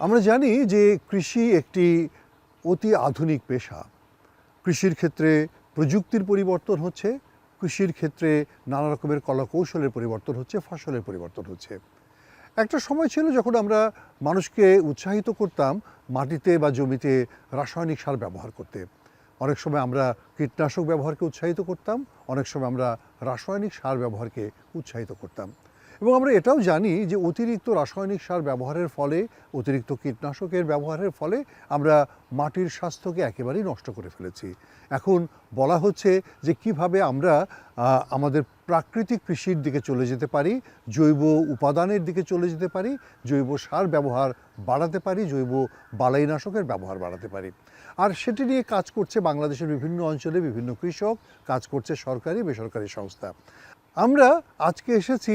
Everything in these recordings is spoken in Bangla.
আমরা জানি যে কৃষি একটি অতি আধুনিক পেশা। কৃষির ক্ষেত্রে প্রযুক্তির পরিবর্তন হচ্ছে, কৃষির ক্ষেত্রে নানা রকমের কলাকৌশলের পরিবর্তন হচ্ছে, ফসলের পরিবর্তন হচ্ছে। একটা সময় ছিল যখন আমরা মানুষকে উৎসাহিত করতাম মাটিতে বা জমিতে রাসায়নিক সার ব্যবহার করতে। অনেক সময় আমরা কীটনাশক ব্যবহারকে উৎসাহিত করতাম, অনেক সময় আমরা রাসায়নিক সার ব্যবহারকে উৎসাহিত করতাম। এবং আমরা এটাও জানি যে অতিরিক্ত রাসায়নিক সার ব্যবহারের ফলে, অতিরিক্ত কীটনাশকের ব্যবহারের ফলে আমরা মাটির স্বাস্থ্যকে একেবারেই নষ্ট করে ফেলেছি। এখন বলা হচ্ছে যে কীভাবে আমরা আমাদের প্রাকৃতিক কৃষির দিকে চলে যেতে পারি, জৈব উপাদানের দিকে চলে যেতে পারি, জৈব সার ব্যবহার বাড়াতে পারি, জৈব বালাইনাশকের ব্যবহার বাড়াতে পারি। আর সেটি নিয়ে কাজ করছে বাংলাদেশের বিভিন্ন অঞ্চলে বিভিন্ন কৃষক, কাজ করছে সরকারি, বেসরকারি সংস্থা। আমরা আজকে এসেছি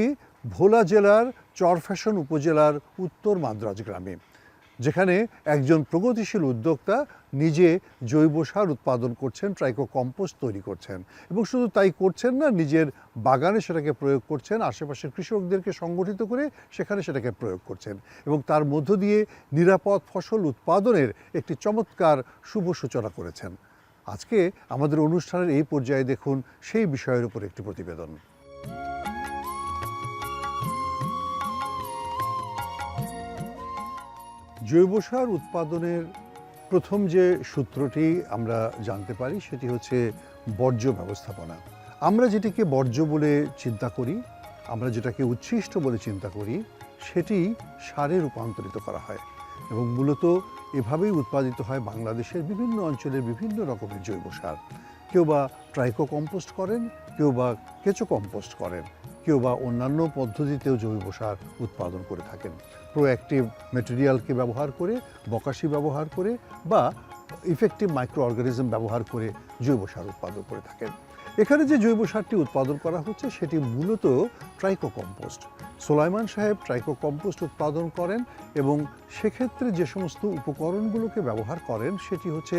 ভোলা জেলার চরফ্যাশন উপজেলার উত্তর মাদ্রাজ গ্রামে, যেখানে একজন প্রগতিশীল উদ্যোক্তা নিজে জৈব সার উৎপাদন করছেন ট্রাইকো কম্পোস্ট তৈরি করছেন এবং শুধু তাই করছেন না, নিজের বাগানে সেটাকে প্রয়োগ করছেন, আশেপাশের কৃষকদেরকে সংগঠিত করে সেখানে সেটাকে প্রয়োগ করছেন এবং তার মধ্য দিয়ে নিরাপদ ফসল উৎপাদনের একটি চমৎকার শুভ সূচনা করেছেন। আজকে আমাদের অনুষ্ঠানের এই পর্যায়ে দেখুন সেই বিষয়ের উপর একটি প্রতিবেদন। জৈব সার উৎপাদনের প্রথম যে সূত্রটি আমরা জানতে পারি, সেটি হচ্ছে বর্জ্য ব্যবস্থাপনা। আমরা যেটিকে বর্জ্য বলে চিন্তা করি, আমরা যেটাকে উচ্ছিষ্ট বলে চিন্তা করি, সেটি সারে রূপান্তরিত করা হয় এবং মূলত এভাবেই উৎপাদিত হয় বাংলাদেশের বিভিন্ন অঞ্চলের বিভিন্ন রকমের জৈব সার। কেউ বা ট্রাইকো কম্পোস্ট করেন, কেউ বা কেঁচো কম্পোস্ট করেন। কেউ বা অন্যান্য পদ্ধতিতেও জৈব সার উৎপাদন করে থাকেন। প্রোঅ্যাক্টিভ মেটেরিয়ালকে ব্যবহার করে, বকাশি ব্যবহার করে বা ইফেক্টিভ মাইক্রো অর্গানিজম ব্যবহার করে জৈব সার উৎপাদন করে থাকেন। এখানে যে জৈব সারটি উৎপাদন করা হচ্ছে সেটি মূলত ট্রাইকো কম্পোস্ট সোলাইমান সাহেব ট্রাইকো কম্পোস্ট উৎপাদন করেন এবং সেক্ষেত্রে যে সমস্ত উপকরণগুলোকে ব্যবহার করেন সেটি হচ্ছে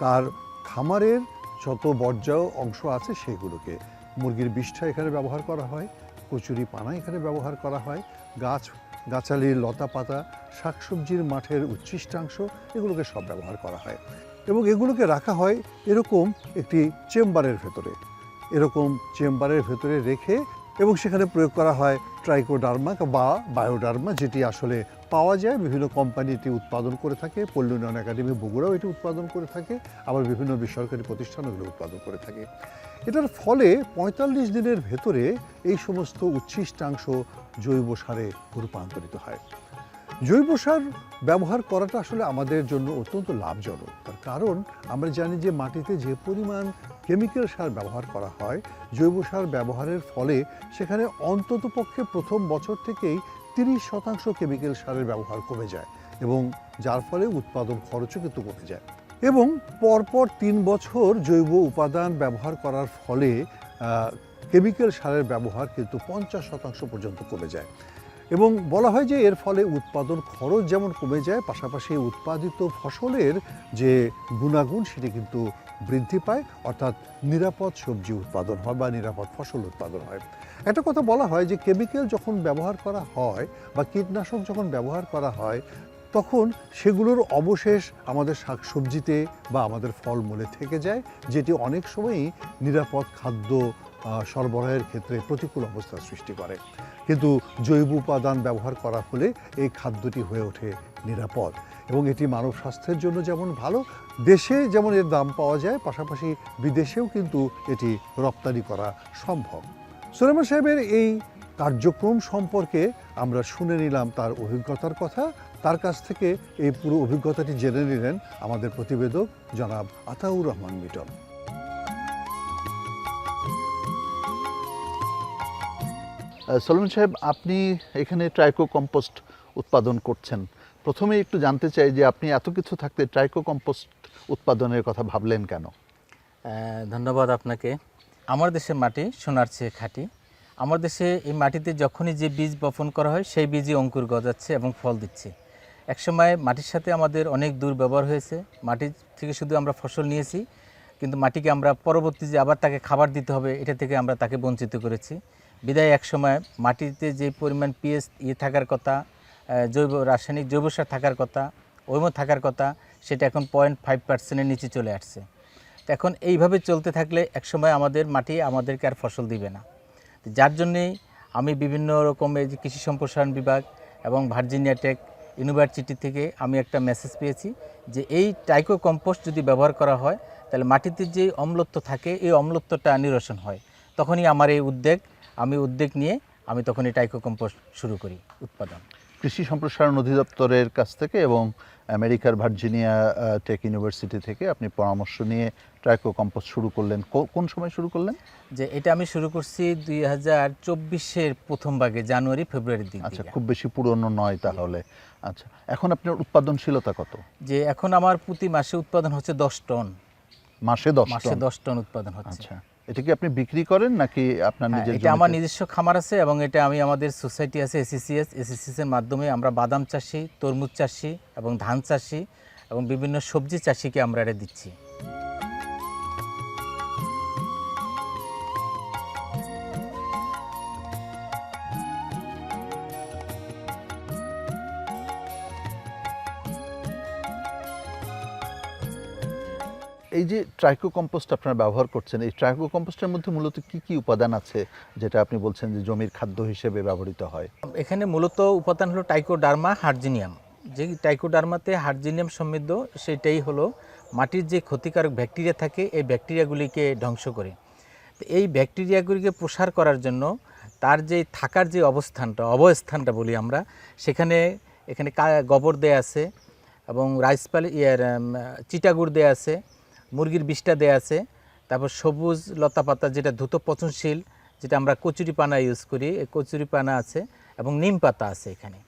তার খামারের যত বর্জ্য অংশ আছে সেগুলোকে। মুরগির বিষ্ঠা এখানে ব্যবহার করা হয়। কচুরি পানা এখানে ব্যবহার করা হয়। গাছ, গাছালির লতা পাতা, শাকসবজির মাঠের উচ্ছিষ্টাংশ এগুলোকে সব ব্যবহার করা হয়। এবং এগুলোকে রাখা হয় এরকম একটি চেম্বারের ভেতরে। এরকম চেম্বারের ভেতরে রেখে এবং সেখানে প্রয়োগ করা হয় ট্রাইকোডার্মা বা বায়োডার্মা যেটি আসলে পাওয়া যায়। বিভিন্ন কোম্পানি এটি উৎপাদন করে থাকে। পল্লী উন্নয়ন একাডেমি বগুড়াও এটি উৎপাদন করে থাকে। আবার বিভিন্ন বেসরকারি প্রতিষ্ঠানও এগুলো উৎপাদন করে থাকে। এটার ফলে পঁয়তাল্লিশ দিনের ভেতরে এই সমস্ত উচ্ছিষ্টাংশ জৈব সারে রূপান্তরিত হয়। জৈব সার ব্যবহার করাটা আসলে আমাদের জন্য অত্যন্ত লাভজনক। তার কারণ আমরা জানি যে মাটিতে যে পরিমাণ কেমিক্যাল সার ব্যবহার করা হয়, জৈব সার ব্যবহারের ফলে সেখানে অন্ততপক্ষে প্রথম বছর থেকেই তিরিশ শতাংশ কেমিক্যাল সারের ব্যবহার কমে যায় এবং যার ফলে উৎপাদন খরচও কিন্তু কমে যায়। এবং পরপর তিন বছর জৈব উপাদান ব্যবহার করার ফলে কেমিক্যাল সারের ব্যবহার কিন্তু পঞ্চাশ শতাংশ পর্যন্ত কমে যায়। এবং বলা হয় যে এর ফলে উৎপাদন খরচ যেমন কমে যায়, পাশাপাশি উৎপাদিত ফসলের যে গুণাগুণ সেটি কিন্তু বৃদ্ধি পায়, অর্থাৎ নিরাপদ সবজি উৎপাদন হয় বা নিরাপদ ফসল উৎপাদন হয়। একটা কথা বলা হয় যে কেমিক্যাল যখন ব্যবহার করা হয় বা কীটনাশক যখন ব্যবহার করা হয় তখন সেগুলোর অবশেষ আমাদের শাকসবজিতে বা আমাদের ফলমূলে থেকে যায়, যেটি অনেক সময়ই নিরাপদ খাদ্য সরবরাহের ক্ষেত্রে প্রতিকূল অবস্থার সৃষ্টি করে। কিন্তু জৈব উপাদান ব্যবহার করা হলে এই খাদ্যটি হয়ে ওঠে নিরাপদ। এবং এটি মানব স্বাস্থ্যের জন্য যেমন ভালো, দেশে যেমন এর দাম পাওয়া যায়, পাশাপাশি বিদেশেও কিন্তু এটি রপ্তানি করা সম্ভব। সুলেমান সাহেবের এই কার্যক্রম সম্পর্কে আমরা শুনে নিলাম তার অভিজ্ঞতার কথা। তার কাছ থেকে এই পুরো অভিজ্ঞতাটি জেনে নিলেন আমাদের প্রতিবেদক জনাব আতাউর রহমান মিটন। সলমন সাহেব আপনি এখানে ট্রাইকো কম্পোস্ট উৎপাদন করছেন। প্রথমে একটু জানতে চাই যে আপনি এত কিছু থাকতে ট্রাইকো কম্পোস্ট উৎপাদনের কথা ভাবলেন কেন? ধন্যবাদ আপনাকে। আমার দেশের মাটি সোনার চেয়ে খাঁটি। আমার দেশে এই মাটিতে যখনই যে বীজ বপন করা হয় সেই বীজই অঙ্কুর গজাচ্ছে এবং ফল দিচ্ছে। একসময় মাটির সাথে আমাদের অনেক দুর্ব্যবহার হয়েছে। মাটির থেকে শুধু আমরা ফসল নিয়েছি, কিন্তু মাটিকে আমরা পরবর্তী যে আবার তাকে খাবার দিতে হবে, এটা থেকে আমরা তাকে বঞ্চিত করেছি। বিদায় একসময় মাটিতে যে পরিমাণ পিএস ইয়ে থাকার কথা জৈব, রাসায়নিক জৈব সার থাকার কথা, ওইমো থাকার কথা, সেটা এখন পয়েন্ট ফাইভ পার্সেন্টের নিচে চলে আসছে। তো এখন এইভাবে চলতে থাকলে একসময় আমাদের মাটি আমাদেরকে আর ফসল দিবে না। যার জন্যেই আমি বিভিন্ন রকমের যে কৃষি সম্প্রসারণ বিভাগ এবং ভার্জিনিয়া টেক ইউনিভার্সিটি থেকে আমি একটা মেসেজ পেয়েছি যে এই টাইকো কম্পোস্ট যদি ব্যবহার করা হয়, তাহলে মাটিতে যে অম্লত্ব থাকে, এই অম্লত্বটা নিরসন হয়। তখনই আমার এই উদ্যোগ আমি উদ্যোগ নিয়ে আমি তখনই টাইকো কম্পোস্ট শুরু করি, উৎপাদন। কৃষি সম্প্রসারণ অধিদপ্তরের কাছ থেকে এবং আমেরিকার ভার্জিনিয়া টেক ইউনিভার্সিটি থেকে আপনি পরামর্শ নিয়ে ট্রাইকো কম্পোজ শুরু করলেন। কোন সময় শুরু করলেন? যে এটা আমি শুরু করছি দুই হাজার চব্বিশের প্রথম ভাগে জানুয়ারি ফেব্রুয়ারির দিক আচ্ছা খুব বেশি পুরনো নয় তাহলে। আচ্ছা এখন আপনার উৎপাদনশীলতা কত? যে এখন আমার প্রতি মাসে উৎপাদন হচ্ছে দশ টন। মাসে দশ মাসে দশ টন উৎপাদন হচ্ছে। আচ্ছা। এটা কি আপনি বিক্রি করেন নাকি আপনার হ্যাঁ, নিজের এটা আমার নিজস্ব খামার আছে এবং এটা আমি আমাদের সোসাইটি আছে এসিসিএস এসিসিএস এর মাধ্যমে আমরা বাদাম চাষি তরমুজ চাষি এবং ধান চাষি এবং বিভিন্ন সবজি চাষিকে আমরা এটা দিচ্ছি। এই যে ট্রাইকো কম্পোস্ট আপনারা ব্যবহার করছেন, এই ট্রাইকো কম্পোস্টের মধ্যে মূলত কি কি উপাদান আছে যেটা আপনি বলছেন যে জমির খাদ্য হিসেবে ব্যবহৃত হয়? এখানে মূলত উপাদান হলো টাইকোডার্মা হার্জিনিয়াম যে টাইকোডার্মাতে হার্জিনিয়াম সমৃদ্ধ, সেটাই হলো মাটির যে ক্ষতিকারক ব্যাকটেরিয়া থাকে, এই ব্যাকটেরিয়াগুলিকে ধ্বংস করে। এই ব্যাকটেরিয়াগুলিকে প্রসার করার জন্য তার যে থাকার যে অবস্থানটা অবস্থানটা বলি আমরা, সেখানে এখানে গোবর দেয়া আছে এবং রাইস পালি ইয়ার চিটাগুড় দেয়া আছে। মুরগির বিষটা দেয়া আছে। তারপর সবুজ লতাপাতা যেটা দ্রুত পচনশীল, যেটা আমরা কচুরি পানা ইউজ করি কচুরি পানা আছে এবং নিম পাতা আছে এখানে।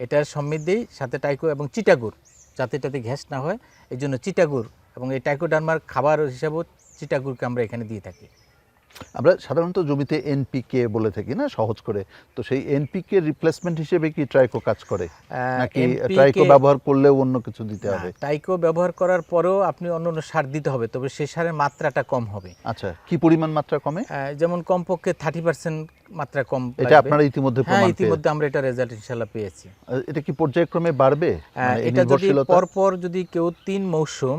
এটার সমৃদ্ধি সাথে টাইকো এবং চিটাগুড়, যাতে এটাতে ঘ্যাস না হয়। এই জন্য চিটাগুর এবং এই টাইকোডার্মার খাবার হিসাবেও চিটাগুরকে আমরা এখানে দিয়ে থাকি। আমরা সাধারণত জমিতে এনপিকে বলে থাকি না সহজ করে। তো সেই এনপিকে রিপ্লেসমেন্ট হিসেবে কি ট্রাইকো কাজ করে? নাকি ট্রাইকো ব্যবহার করলেও অন্য কিছু দিতে হবে? টাইকো ব্যবহার করার পরেও আপনি অন্য অন্য সার দিতে হবে তবে সেই সারের মাত্রাটা কম হবে। আচ্ছা কি পরিমাণ মাত্রা কমে? যেমন কমপক্ষে থার্টি পার্সেন্ট মাত্রা কম এটা। আপনারা ইতিমধ্যে হ্যাঁ ইতিমধ্যে আমরা এটা রেজাল্ট ইনশাল্লাহ পেয়েছি। এটা কি পর্যায়ক্রমে বাড়বে? মানে এটা যদি? পরপর যদি কেউ তিন মৌসুম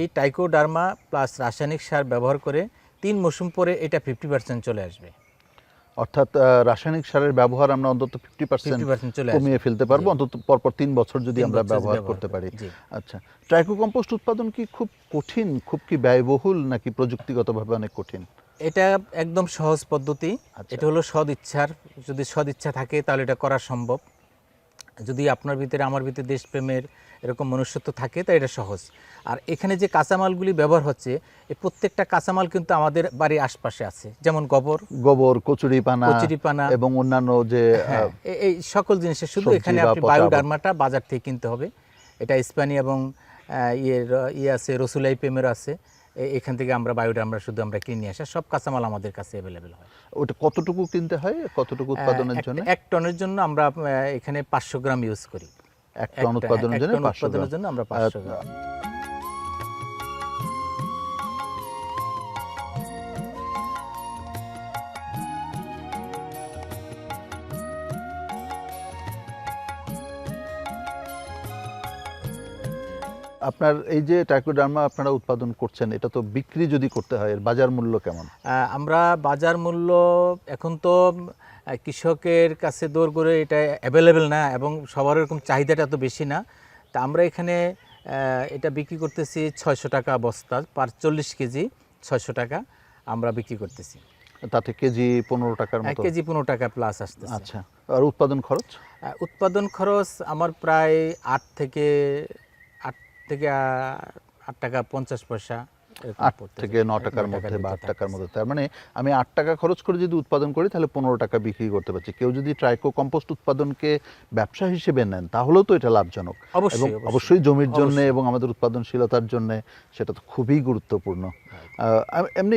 এই টাইকোডার্মা প্লাস রাসায়নিক সার ব্যবহার করে তিন মৌসুম পরে এটা ফিফটি পার্সেন্ট চলে আসবে। অর্থাৎ রাসায়নিক সারের ব্যবহার আমরা অন্তত ফিফটি পার্সেন্ট 50% চলে আসবে। কমিয়ে ফেলতে পারব। অন্তত পরপর তিন বছর যদি আমরা ব্যবহার ব্যবহার করতে পারি। আচ্ছা ট্রাইকো কম্পোস্ট উৎপাদন কি খুব কঠিন খুব কি ব্যয়বহুল নাকি প্রযুক্তিগতভাবে অনেক কঠিন? এটা একদম সহজ পদ্ধতি। আচ্ছা। এটা হলো সদ ইচ্ছার। যদি সদ ইচ্ছা থাকে তাহলে এটা করা সম্ভব। যদি আপনার ভিতরে আমার ভিতরে দেশপ্রেমের এরকম মনুষ্যত্ব থাকে তাই এটা সহজ। আর এখানে যে কাঁচামালগুলি ব্যবহার হচ্ছে এই প্রত্যেকটা কাঁচামাল কিন্তু আমাদের বাড়ির আশপাশে আছে। যেমন গোবর। গোবর কচুরি পানা কচুরিপানা। এবং অন্যান্য যে হ্যাঁ এই সকল জিনিসের শুধু এখানে আপনি বায়োডার্মাটা বাজার থেকে কিনতে হবে। এটা স্পানি এবং আহ, ইয়ে ইয়ে আছে রসুলাই পেমের আছে। এখান থেকে আমরা বায়োডার্মা শুধু আমরা কিনে নিয়ে আসা। সব কাঁচামাল আমাদের কাছে অ্যাভেলেবেল হয়। ওটা কতটুকু কিনতে হয়? কতটুকু উৎপাদনের জন্য? এক টনের জন্য আমরা এখানে পাঁচশো গ্রাম ইউজ করি। এক টন একটা- উৎপাদনের জন্য পাঁচশো জন্য আমরা পাঁচশো গ্রাম। আপনার এই যে টাইকোডার্মা আপনারা উৎপাদন করছেন এটা তো বিক্রি যদি করতে হয় এর বাজার মূল্য কেমন? আমরা বাজার মূল্য এখন তো কৃষকের কাছে দৌড় করে এটা অ্যাভেলেবেল না এবং সবার এরকম চাহিদাটা তো বেশি না। তা আমরা এখানে এটা বিক্রি করতেছি ছয়শো টাকা বস্তা পার চল্লিশ কেজি ছয়শো টাকা আমরা বিক্রি করতেছি। তাতে কেজি পনেরো টাকার এক মতো? কেজি পনেরো টাকা প্লাস আসতেছে। আচ্ছা আর উৎপাদন খরচ? উৎপাদন খরচ আমার প্রায় আট থেকে থেকে আট টাকা পঞ্চাশ পয়সা আট থেকে ন টাকার মধ্যে বা আট টাকার মধ্যে। তার মানে আমি আট টাকা খরচ করে যদি উৎপাদন করি তাহলে পনেরো টাকা বিক্রি করতে পারছি। কেউ যদি ট্রাইকো কম্পোস্ট উৎপাদনকে ব্যবসা হিসেবে নেন তাহলেও তো এটা লাভজনক। অবশ্যই, এবং অবশ্যই। জমির জন্য এবং আমাদের উৎপাদনশীলতার জন্য সেটা তো খুবই গুরুত্বপূর্ণ। এমনি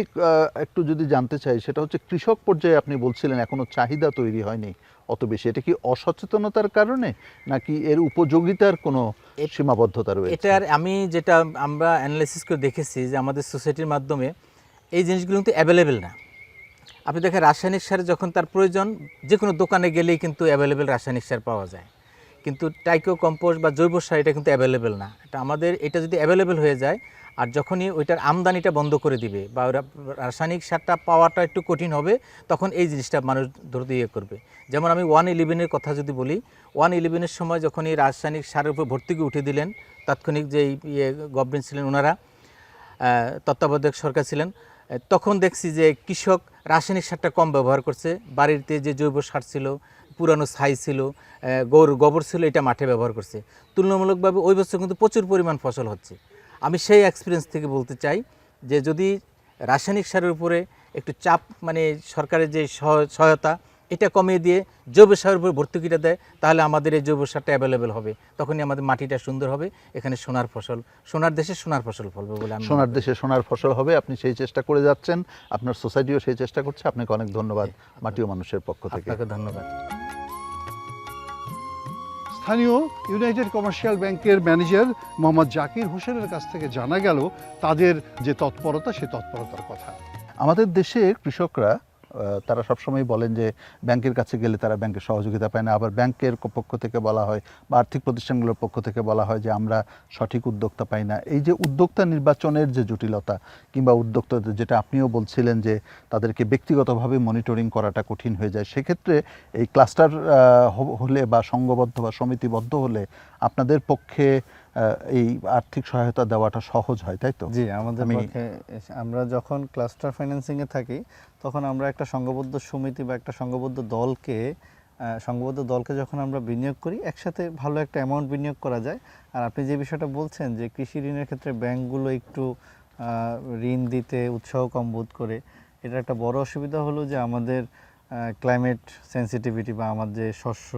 একটু যদি জানতে চাই সেটা হচ্ছে কৃষক পর্যায়ে আপনি বলছিলেন এখনও চাহিদা তৈরি হয়নি অত বেশি। এটা কি অসচেতনতার কারণে নাকি এর উপযোগিতার কোনো সীমাবদ্ধতা রয়েছে? এটার আমি যেটা আমরা অ্যানালাইসিস করে দেখেছি যে আমাদের সোসাইটির মাধ্যমে এই জিনিসগুলো কিন্তু অ্যাভেলেবেল না। আপনি দেখেন রাসায়নিক সার যখন তার প্রয়োজন যে কোনো দোকানে গেলেই কিন্তু অ্যাভেলেবেল রাসায়নিক সার পাওয়া যায়। কিন্তু টাইকো কম্পোস্ট বা জৈব সার এটা কিন্তু অ্যাভেলেবেল না। এটা আমাদের এটা যদি অ্যাভেলেবেল হয়ে যায় আর যখনই ওইটার আমদানিটা বন্ধ করে দিবে বা ওরা রাসায়নিক সারটা পাওয়াটা একটু কঠিন হবে, তখন এই জিনিসটা মানুষ ধরতে ইয়ে করবে। যেমন আমি ওয়ান ইলেভেনের কথা যদি বলি, ওয়ান ইলেভেনের সময় যখন এই রাসায়নিক সারের উপর ভর্তুকি উঠে দিলেন, তাৎক্ষণিক যে ইয়ে গভর্নমেন্ট ছিলেন ওনারা তত্ত্বাবধায়ক সরকার ছিলেন, তখন দেখছি যে কৃষক রাসায়নিক সারটা কম ব্যবহার করছে। বাড়িতে যে জৈব সার ছিল, পুরানো ছাই ছিল গরুর গোবর ছিল, এটা মাঠে ব্যবহার করছে। তুলনামূলকভাবে ওই বছর কিন্তু প্রচুর পরিমাণ ফসল হচ্ছে। আমি সেই এক্সপিরিয়েন্স থেকে বলতে চাই যে যদি রাসায়নিক সারের উপরে একটু চাপ মানে সরকারের যে সহ- সহায়তা এটা কমিয়ে দিয়ে জৈব সারের উপর ভর্তুকিটা দেয় তাহলে আমাদের এই জৈব সারটা অ্যাভেলেবেল হবে। তখনই আমাদের মাটিটা সুন্দর হবে। এখানে সোনার ফসল সোনার দেশে সোনার ফসল ফলবে বলে আমি সোনার দেশে সোনার ফসল হবে আপনি সেই চেষ্টা করে যাচ্ছেন। আপনার সোসাইটিও সেই চেষ্টা করছে। আপনাকে অনেক ধন্যবাদ মাটি ও মানুষের পক্ষ থেকে। আপনাকে ধন্যবাদ। স্থানীয় ইউনাইটেড কমার্শিয়াল ব্যাংকের ম্যানেজার মোহাম্মদ জাকির হোসেনের কাছ থেকে জানা গেল তাদের যে তৎপরতা, সে তৎপরতার কথা। আমাদের দেশের কৃষকরা তারা সবসময় বলেন যে ব্যাংকের কাছে গেলে তারা ব্যাংকের সহযোগিতা পায় না। আবার ব্যাংকের পক্ষ থেকে বলা হয় বা আর্থিক প্রতিষ্ঠানগুলোর পক্ষ থেকে বলা হয় যে আমরা সঠিক উদ্যোক্তা পাই না। এই যে উদ্যোক্তা নির্বাচনের যে জটিলতা কিংবা উদ্যোক্তাদের যেটা আপনিও বলছিলেন যে তাদেরকে ব্যক্তিগতভাবে মনিটরিং করাটা কঠিন হয়ে যায় সেক্ষেত্রে এই ক্লাস্টার হলে বা সংঘবদ্ধ বা সমিতিবদ্ধ হলে আপনাদের পক্ষে এই আর্থিক সহায়তা দেওয়াটা সহজ হয় তাই তো? জি আমাদের আমি- আমরা যখন ক্লাস্টার ফাইন্যান্সিং এ থাকি তখন আমরা একটা সংঘবদ্ধ সমিতি বা একটা সংঘবদ্ধ দলকে সংঘবদ্ধ দলকে যখন আমরা বিনিয়োগ করি, একসাথে ভালো একটা অ্যামাউন্ট বিনিয়োগ করা যায়। আর আপনি যে বিষয়টা বলছেন যে কৃষি ঋণের ক্ষেত্রে ব্যাংকগুলো একটু ঋণ দিতে উৎসাহ কম বোধ করে, এটা একটা বড় অসুবিধা হলো যে আমাদের ক্লাইমেট সেন্সিটিভিটি বা আমাদের যে শস্য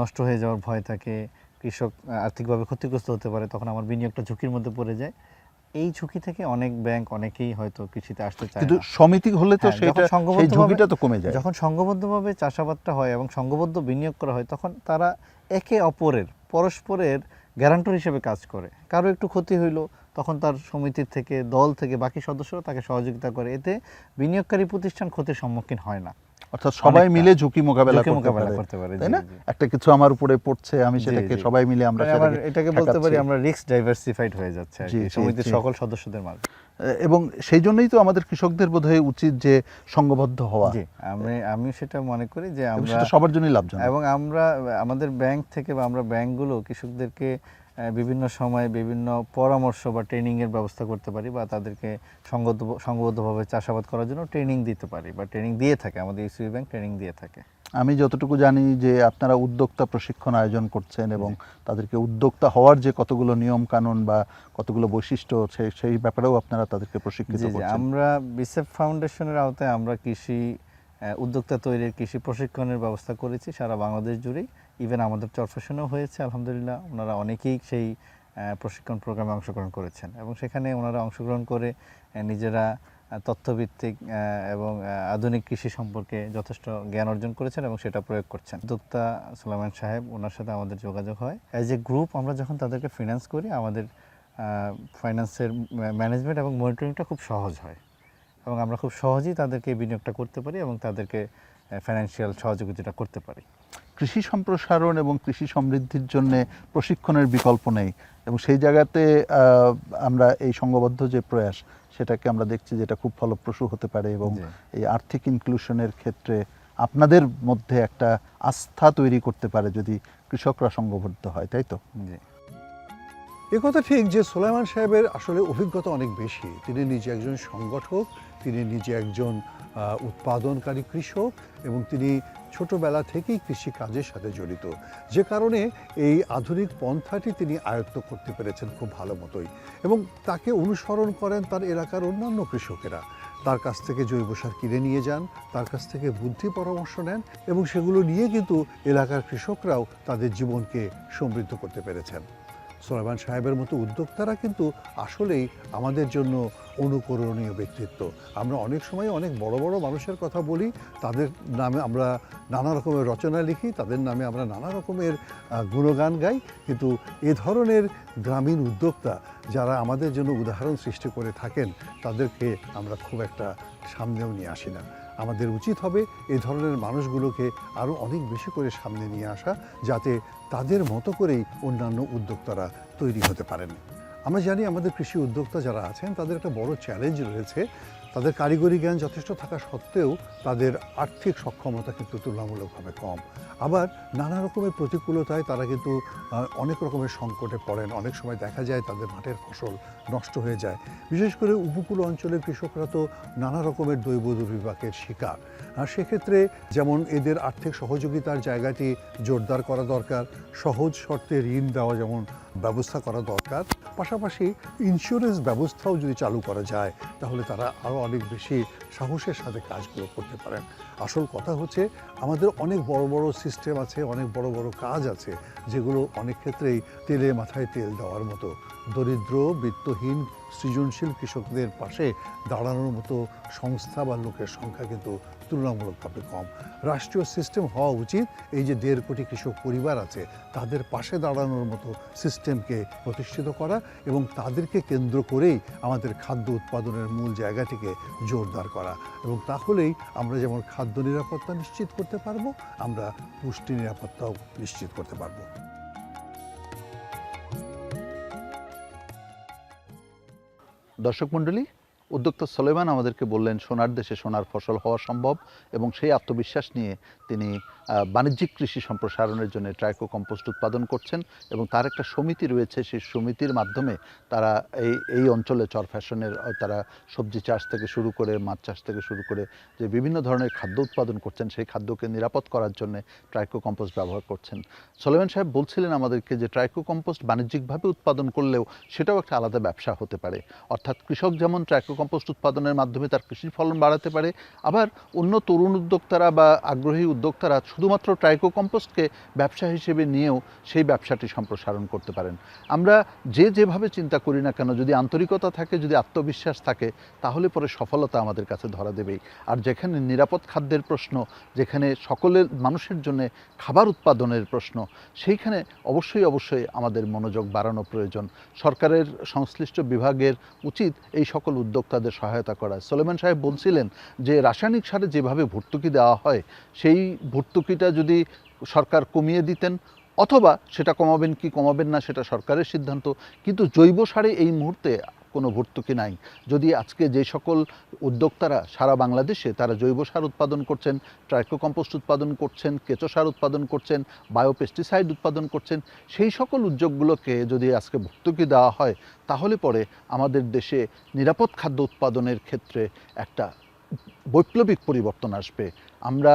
নষ্ট হয়ে যাওয়ার ভয় থাকে, কৃষক আর্থিকভাবে ক্ষতিগ্রস্ত হতে পারে, তখন আমার বিনিয়োগটা ঝুঁকির মধ্যে পড়ে যায়। এই ঝুঁকি থেকে অনেক ব্যাংক অনেকেই হয়তো কৃষিতে আসতে চায় কিন্তু সমিতি হলে তো হ্যাঁ, সেটা সেই ঝুঁকিটা তো কমে যায়। যখন সংঘবদ্ধভাবে চাষাবাদটা হয় এবং সংঘবদ্ধ বিনিয়োগ করা হয় তখন তারা একে অপরের পরস্পরের গ্যারান্টর হিসেবে কাজ করে। কারও একটু ক্ষতি হইল তখন তার সমিতির থেকে দল থেকে বাকি সদস্যরা তাকে সহযোগিতা করে। এতে বিনিয়োগকারী প্রতিষ্ঠান ক্ষতির সম্মুখীন হয় না। অর্থাৎ সবাই মিলে ঝুঁকি মোকাবেলা করতে মোকাবেলা পারে করতে পারে তাই না? একটা কিছু আমার উপরে পড়ছে আমি সেটাকে সবাই মিলে আমরা মানে এটাকে বলতে পারি আমরা রিস্ক ডাইভার্সিফাইড হয়ে যাচ্ছে সমিতির সকল সদস্যদের মাঝে। এবং সেই জন্যই তো আমাদের কৃষকদের বোধহয় উচিত যে সংঘবদ্ধ হওয়া। জি আমি আমি সেটা মনে করি যে আমরা সবার জন্যই লাভজনক। এবং আমরা আমাদের ব্যাংক থেকে বা আমরা ব্যাংকগুলো কৃষকদেরকে বিভিন্ন সময়ে বিভিন্ন পরামর্শ বা ট্রেনিংয়ের ব্যবস্থা করতে পারি বা তাদেরকে সংগত সংঘবদ্ধভাবে চাষাবাদ করার জন্য ট্রেনিং দিতে পারি বা ট্রেনিং দিয়ে থাকে। আমাদের ইসিবি ব্যাংক ট্রেনিং দিয়ে থাকে। আমি যতটুকু জানি যে আপনারা উদ্যোক্তা প্রশিক্ষণ আয়োজন করছেন এবং তাদেরকে উদ্যোক্তা হওয়ার যে কতগুলো নিয়ম কানুন বা কতগুলো বৈশিষ্ট্য সেই সেই ব্যাপারেও আপনারা তাদেরকে প্রশিক্ষিত করছেন। আমরা বিসেফ ফাউন্ডেশনের আওতায় আমরা কৃষি উদ্যোক্তা তৈরির কৃষি প্রশিক্ষণের ব্যবস্থা করেছি সারা বাংলাদেশ জুড়েই। ইভেন আমাদের চরফেশনেও হয়েছে, আলহামদুলিল্লাহ। ওনারা অনেকেই সেই প্রশিক্ষণ প্রোগ্রামে অংশগ্রহণ করেছেন। এবং সেখানে ওনারা অংশগ্রহণ করে নিজেরা তথ্যভিত্তিক এবং আধুনিক কৃষি সম্পর্কে যথেষ্ট জ্ঞান অর্জন করেছেন এবং সেটা প্রয়োগ করছেন। উদ্যোক্তা সুলাইমান সাহেব, ওনার সাথে আমাদের যোগাযোগ হয়। অ্যাজ এ গ্রুপ আমরা যখন তাদেরকে ফিনান্স করি, আমাদের ফাইন্যান্সের ম্যানেজমেন্ট এবং মনিটরিংটা খুব সহজ হয়। এবং আমরা খুব সহজেই তাদেরকে বিনিয়োগটা করতে পারি এবং তাদেরকে ফাইন্যান্সিয়াল সহযোগিতাটা করতে পারি। কৃষি সম্প্রসারণ এবং কৃষি সমৃদ্ধির জন্য প্রশিক্ষণের বিকল্প নেই। এবং সেই জায়গাতে আমরা এই সংঘবদ্ধ যে প্রয়াস সেটাকে আমরা দেখছি যেটা খুব ফলপ্রসূ হতে পারে এবং এই আর্থিক ইনক্লুশনের ক্ষেত্রে আপনাদের মধ্যে একটা আস্থা তৈরি করতে পারে যদি কৃষকরা সংঘবদ্ধ হয় তাই তো? জি। এ কথা ঠিক যে সোলাইমান সাহেবের আসলে অভিজ্ঞতা অনেক বেশি। তিনি নিজে একজন সংগঠক, তিনি নিজে একজন উৎপাদনকারী কৃষক এবং তিনি ছোটবেলা থেকেই কৃষি কাজের সাথে জড়িত। যে কারণে এই আধুনিক পন্থাটি তিনি আয়ত্ত করতে পেরেছেন খুব ভালো মতোই এবং তাকে অনুসরণ করেন তার এলাকার অন্যান্য কৃষকেরা। তার কাছ থেকে জৈব সার কিনে নিয়ে যান, তার কাছ থেকে বুদ্ধি পরামর্শ নেন এবং সেগুলো নিয়ে কিন্তু এলাকার কৃষকরাও তাদের জীবনকে সমৃদ্ধ করতে পেরেছেন। সোলাইমান সাহেবের মতো উদ্যোক্তারা কিন্তু আসলেই আমাদের জন্য অনুকরণীয় ব্যক্তিত্ব। আমরা অনেক সময় অনেক বড় বড় মানুষের কথা বলি, তাদের নামে আমরা নানা রকমের রচনা লিখি, তাদের নামে আমরা নানা রকমের গুণগান গাই। কিন্তু এ ধরনের গ্রামীণ উদ্যোক্তা যারা আমাদের জন্য উদাহরণ সৃষ্টি করে থাকেন, তাদেরকে আমরা খুব একটা সামনেও নিয়ে আসি না। আমাদের উচিত হবে এই ধরনের মানুষগুলোকে আরও অনেক বেশি করে সামনে নিয়ে আসা, যাতে তাদের মতো করেই অন্যান্য উদ্যোক্তারা তৈরি হতে পারেন। আমরা জানি আমাদের কৃষি উদ্যোক্তা যারা আছেন, তাদের একটা বড় চ্যালেঞ্জ রয়েছে তাদের কারিগরি জ্ঞান যথেষ্ট থাকা সত্ত্বেও তাদের আর্থিক সক্ষমতা কিন্তু তুলনামূলকভাবে কম। আবার নানা রকমের প্রতিকূলতায় তারা কিন্তু অনেক রকমের সংকটে পড়েন। অনেক সময় দেখা যায় তাদের মাঠের ফসল নষ্ট হয়ে যায়। বিশেষ করে উপকূল অঞ্চলের কৃষকরা তো নানা রকমের দৈব দুর্বিপাকের শিকার। আর সেক্ষেত্রে যেমন এদের আর্থিক সহযোগিতার জায়গাটি জোরদার করা দরকার, সহজ শর্তে ঋণ দেওয়া যেমন ব্যবস্থা করা দরকার, পাশাপাশি ইন্স্যুরেন্স ব্যবস্থাও যদি চালু করা যায়, তাহলে তারা আরও অনেক বেশি সাহসের সাথে কাজগুলো করতে পারেন। আসল কথা হচ্ছে, আমাদের অনেক বড় বড় সিস্টেম আছে, অনেক বড় বড় কাজ আছে, যেগুলো অনেক ক্ষেত্রেই তেলে মাথায় তেল দেওয়ার মতো। দরিদ্র, বিত্তহীন, সৃজনশীল কৃষকদের পাশে দাঁড়ানোর মতো সংস্থা বা লোকের সংখ্যা কিন্তু তুলনামূলকভাবে কম। রাষ্ট্রীয় সিস্টেম হওয়া উচিত এই যে দেড় কোটি কৃষক পরিবার আছে, তাদের পাশে দাঁড়ানোর মতো সিস্টেমকে প্রতিষ্ঠিত করা এবং তাদেরকে কেন্দ্র করেই আমাদের খাদ্য উৎপাদনের মূল জায়গাটিকে জোরদার করা। এবং তাহলেই আমরা যেমন খাদ্য নিরাপত্তা নিশ্চিত করতে পারব, আমরা পুষ্টি নিরাপত্তাও নিশ্চিত করতে পারব। দর্শক মণ্ডলী উদ্যোক্তা সলেমান আমাদেরকে বললেন, সোনার দেশে সোনার ফসল হওয়া সম্ভব এবং সেই আত্মবিশ্বাস নিয়ে তিনি বাণিজ্যিক কৃষি সম্প্রসারণের জন্য ট্রাইকো কম্পোস্ট উৎপাদন করছেন এবং তার একটা সমিতি রয়েছে, সেই সমিতির মাধ্যমে তারা এই এই অঞ্চলে চর ফ্যাশনের তারা সবজি চাষ থেকে শুরু করে, মাছ চাষ থেকে শুরু করে যে বিভিন্ন ধরনের খাদ্য উৎপাদন করছেন, সেই খাদ্যকে নিরাপদ করার জন্য ট্রাইকো কম্পোস্ট ব্যবহার করছেন। সলেমান সাহেব বলছিলেন আমাদেরকে যে ট্রাইকো কম্পোস্ট বাণিজ্যিকভাবে উৎপাদন করলেও সেটাও একটা আলাদা ব্যবসা হতে পারে। অর্থাৎ কৃষক যেমন ট্রাইকো কম্পোস্ট উৎপাদনের মাধ্যমে তার কৃষির ফলন বাড়াতে পারে, আবার অন্য তরুণ উদ্যোক্তারা বা আগ্রহী উদ্যোক্তারা শুধুমাত্র ট্রাইকো কম্পোস্টকে ব্যবসা হিসেবে নিয়েও সেই ব্যবসাটি সম্প্রসারণ করতে পারেন। আমরা যে যেভাবে চিন্তা করি না কেন, যদি আন্তরিকতা থাকে, যদি আত্মবিশ্বাস থাকে, তাহলে পরে সফলতা আমাদের কাছে ধরা দেবেই। আর যেখানে নিরাপদ খাদ্যের প্রশ্ন, যেখানে সকলের, মানুষের জন্য খাবার উৎপাদনের প্রশ্ন, সেইখানে অবশ্যই অবশ্যই আমাদের মনোযোগ বাড়ানো প্রয়োজন। সরকারের সংশ্লিষ্ট বিভাগের উচিত এই সকল উদ্যোক্তাদের সহায়তা করা। সোলেমান সাহেব বলছিলেন যে, রাসায়নিক সারে যেভাবে ভর্তুকি দেওয়া হয়, সেই ভর্তুকিটা যদি সরকার কমিয়ে দিতেন, অথবা সেটা কমাবেন কি কমাবেন না সেটা সরকারের সিদ্ধান্ত, কিন্তু জৈব সারে এই মুহূর্তে কোনো ভর্তুকি নাই। যদি আজকে যে সকল উদ্যোক্তারা সারা বাংলাদেশে তারা জৈব সার উৎপাদন করছেন ট্রাইকো কম্পোস্ট উৎপাদন করছেন, কেঁচো সার উৎপাদন করছেন, বায়োপেস্টিসাইড উৎপাদন করছেন, সেই সকল উদ্যোগগুলোকে যদি আজকে ভর্তুকি দেওয়া হয়, তাহলে পরে আমাদের দেশে নিরাপদ খাদ্য উৎপাদনের ক্ষেত্রে একটা বৈপ্লবিক পরিবর্তন আসবে। আমরা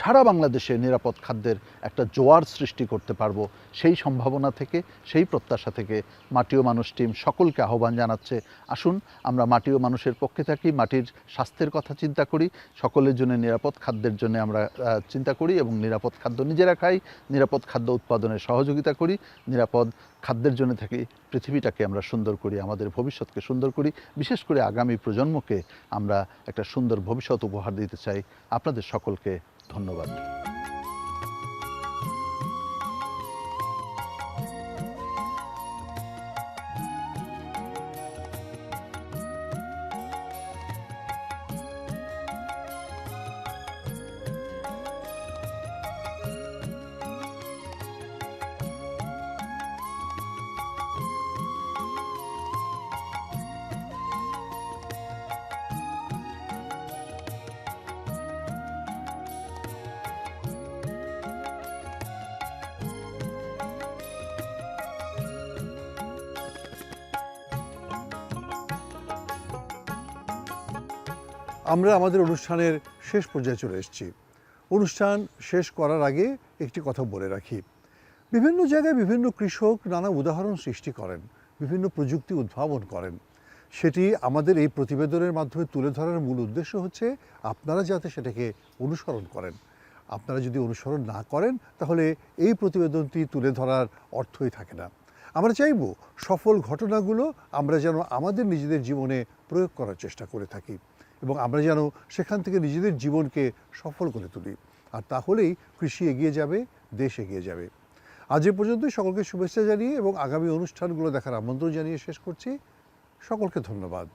সারা বাংলাদেশে নিরাপদ খাদ্যের একটা জোয়ার সৃষ্টি করতে পারব, সেই সম্ভাবনা থেকে, সেই প্রত্যাশা থেকে মাটিও মানুষ টিম সকলকে আহ্বান জানাচ্ছে। আসুন, আমরা মাটিও মানুষের পক্ষে থাকি, মাটির স্বাস্থ্যের কথা চিন্তা করি, সকলের জন্য নিরাপদ খাদ্যের জন্য আমরা চিন্তা করি এবং নিরাপদ খাদ্য নিজেরা খাই, নিরাপদ খাদ্য উৎপাদনে সহযোগিতা করি, নিরাপদ খাদ্যের জন্য থাকি, পৃথিবীটাকে আমরা সুন্দর করি, আমাদের ভবিষ্যৎকে সুন্দর করি, বিশেষ করে আগামী প্রজন্মকে আমরা একটা সুন্দর ভবিষ্যৎ উপহার দিতে চাই। আপনাদের সকলকে ধন্যবাদ। আমরা আমাদের অনুষ্ঠানের শেষ পর্যায়ে চলে এসেছি। অনুষ্ঠান শেষ করার আগে একটি কথা বলে রাখি। বিভিন্ন জায়গায় বিভিন্ন কৃষক নানা উদাহরণ সৃষ্টি করেন, বিভিন্ন প্রযুক্তি উদ্ভাবন করেন। সেটি আমাদের এই প্রতিবেদনের মাধ্যমে তুলে ধরার মূল উদ্দেশ্য হচ্ছে আপনারা যাতে সেটাকে অনুসরণ করেন। আপনারা যদি অনুসরণ না করেন, তাহলে এই প্রতিবেদনটি তুলে ধরার অর্থই থাকে না। আমরা চাইব সফল ঘটনাগুলো আমরা যেন আমাদের নিজেদের জীবনে প্রয়োগ করার চেষ্টা করে থাকি। এবং আমরা যেন সেখান থেকে নিজেদের জীবনকে সফল করে তুলি। আর তাহলেই কৃষি এগিয়ে যাবে, দেশ এগিয়ে যাবে। আজ এ পর্যন্তই সকলকে শুভেচ্ছা জানিয়ে এবং আগামী অনুষ্ঠানগুলো দেখার আমন্ত্রণ জানিয়ে শেষ করছি। সকলকে ধন্যবাদ।